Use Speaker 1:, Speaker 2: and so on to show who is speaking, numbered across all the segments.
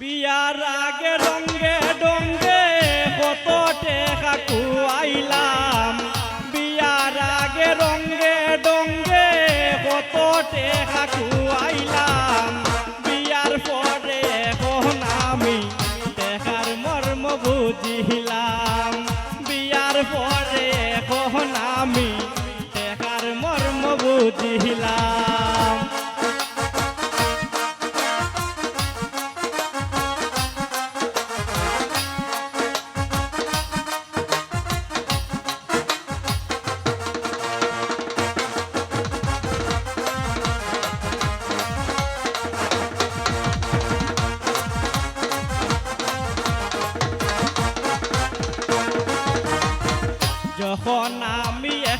Speaker 1: বিয়ার আগে রঙ্গে ডঙ্গে কত টেকা কুয়াইলাম বিয়ার আগে রঙ্গে ডঙ্গে কত টেকা কুয়াই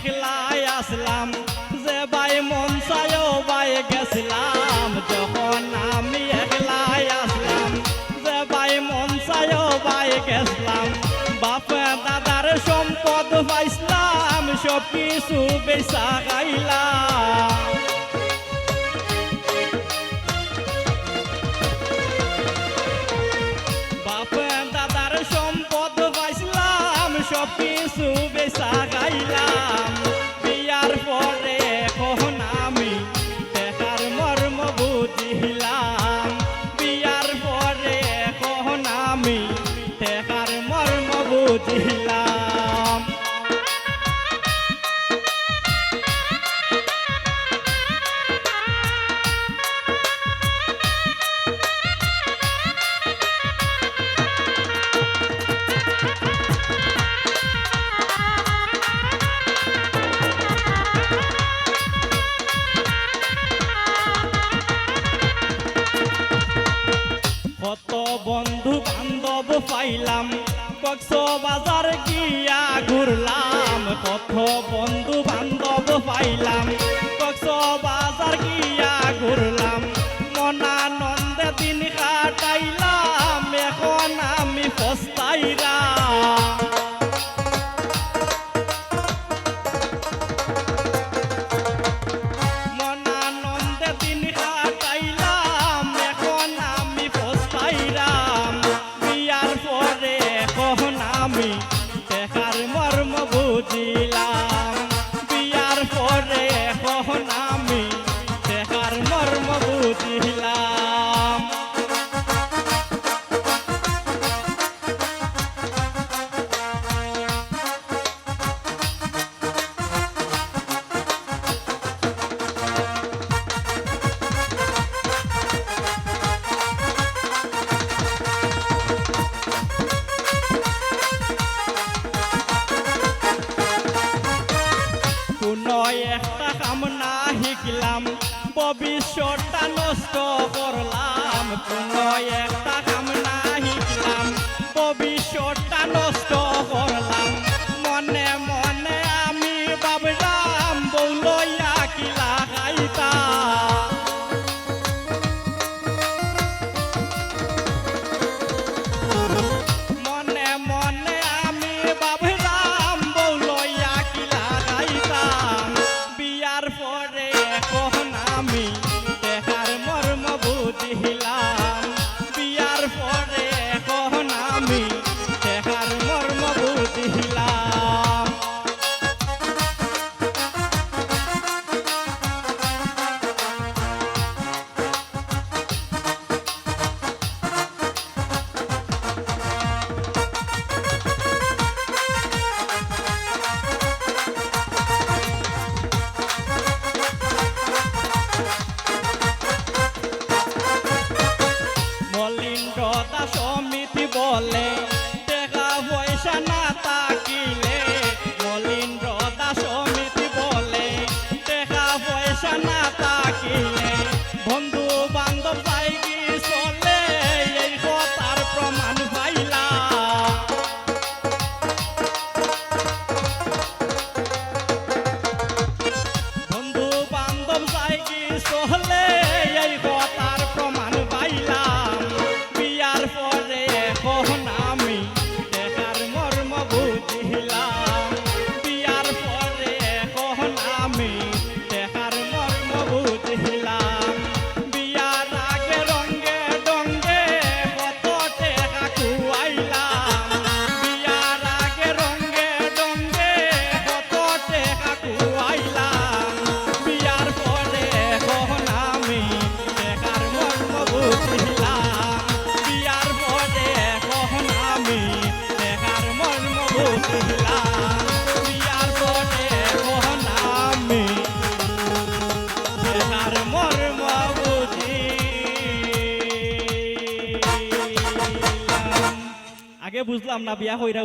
Speaker 1: একলাই আসলাম, যে বাই মন চায়ও বাই গেছিলাম। যখন আমি একলাই আসলাম, যে বাই মন চায়ও বাই গেছিলাম। বাপ দাদার সম্পদ পাইছিলাম সব কিছু বেসা গাইলাম বুঝিলাম কত বন্ধু বান্ধব পাইলাম। কক্স বাজার গিয়া কোনো একটা কাম না শিখলাম ভবিষ্যৎটা নষ্ট করলাম। কোনো একটা কাম না শিখলাম ভবিষ্যৎটা for এই কথার প্রমাণ পাইলাম। বিয়ার পরে কখন আমি দেখার মর্ম বুঝিলাম। বিয়ার পরে কখন আমি বুঝলাম না বিয়া হইরা